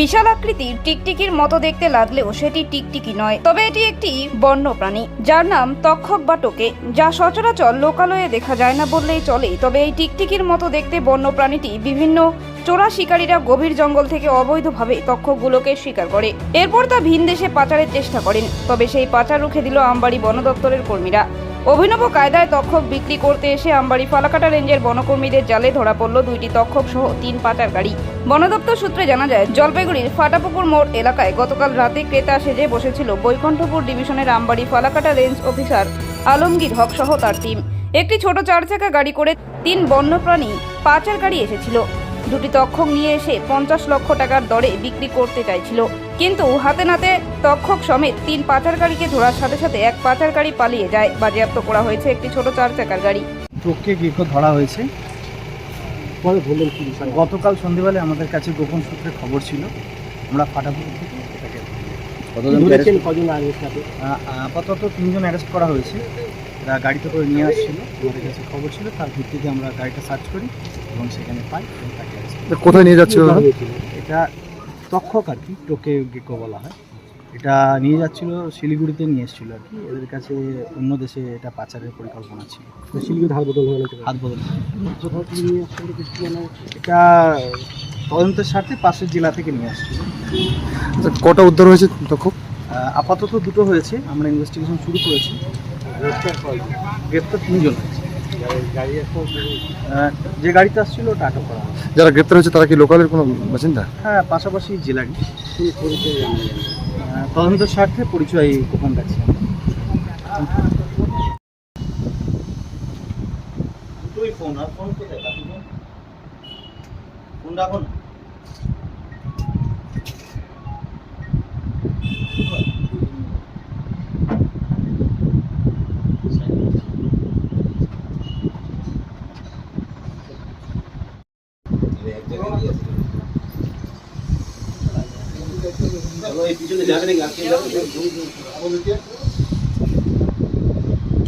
বিশাল আকৃতির টিকটিকির মতো দেখতে লাগলেও সেটি টিকটিকি নয়। তবে এটি একটি বন্য প্রাণী যার নাম তক্ষক বা টোকে, যা সচরাচর লোকালয়ে দেখা যায় না বললেই চলে তবে এই টিকটিকির মতো দেখতে বন্য প্রাণীটি বিভিন্ন চোরা শিকারীরা গভীর জঙ্গল থেকে অবৈধভাবে তক্ষকগুলোকে শিকার করে। এরপর তা ভিন দেশে পাচারের চেষ্টা করেন। তবে সেই পাচার রুখে দিল আমবাড়ি বন দপ্তরের কর্মীরা। অভিনব কায়দায় তক্ষক বিক্রি করতে এসে আমবাড়ি ফালাকাটা রেঞ্জের বনকর্মীদের জালে ধরা পড়ল দুইটি তক্ষক সহ তিন গাড়ি। বন দপ্তর সূত্রে জানা যায়, জলপাইগুড়ির ফাটাপুকুর মোড় এলাকায় গতকাল রাতে ক্রেতা সেজে বসেছিল বৈকণ্ঠপুর ডিভিশনের আমবাড়ি ফালাকাটা রেঞ্জ অফিসার আলমগীর হক সহ তার টিম। একটি ছোট চার চাকা গাড়ি করে তিন বন্যপ্রাণী পাচার গাড়ি এসেছিল। দুটি তক্ষক নিয়ে এসে পঞ্চাশ লক্ষ টাকার দরে বিক্রি করতে চাইছিল। কিন্তু হাতে নাতে তক্ষক সমেত তিন পাচারকারীকে ধরার সাথে সাথে এক পাচারকারী পালিয়ে যায়। বাজেয়াপ্ত করা হয়েছে একটি ছোট চার চাকার গাড়ি। টোককে গেকো ধরা হয়েছে? গতকাল সন্ধেবেলায় আমাদের কাছে গোপন সূত্রে খবর ছিল। আমরা ফাটাপুর থেকে এটাকে আপাতত তিনজন অ্যারেস্ট করা হয়েছে। এরা গাড়িতে করে নিয়ে আসছিল আমাদের কাছে খবর ছিল তার ভিত্তিতে আমরা গাড়িটা সার্চ করি এবং সেখানে পাই এবং তাকে arrest করি। কোথায় নিয়ে যাচ্ছিল? এটা তক্ষক আর কি টোকে গেকো বলা হয়। এটা নিয়ে যাচ্ছিল শিলিগুড়িতে নিয়ে এসেছিল আর কি। এদের কাছে অন্য দেশে এটা পাচারের পরিকল্পনা ছিল। শিলিগুড়ি ধার বদল হয়ে গেছে হাত বদল। এটা তদন্তের স্বার্থে পাশের জেলা থেকে নিয়ে আসছিল। কটা উদ্ধার হয়েছে তখন আহ, আপাতত দুটো হয়েছে। আমরা ইনভেস্টিগেশন শুরু করেছি। গ্রেপ্তার তিনজন যে গাড়িতে আসছিল ওটা আটক করা হয়েছে। যারা গ্রেপ্তার হয়েছে তারা কি লোকালের কোনো বাসিন্দা? হ্যাঁ পাশাপাশি। আহ, তদন্তের স্বার্থে পরিচয় গোপন রাখছি ফোন আর ফোন কোথায়? ফোন? রাখুন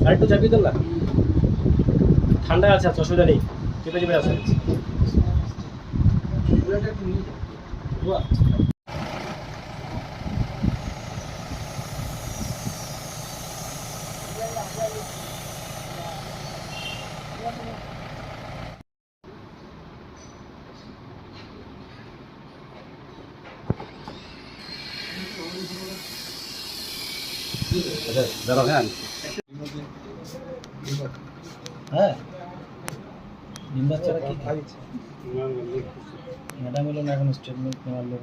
আরেকটু চাপিয়ে দেন না ঠান্ডা আছে আছে অসুবিধা নেই চেপে চেপে আছে হ্যাঁ? ডিম বাচ্চারা কি খাইছে? ম্যাডাম এলো না এখন স্টেটমেন্ট নেওয়ার লোক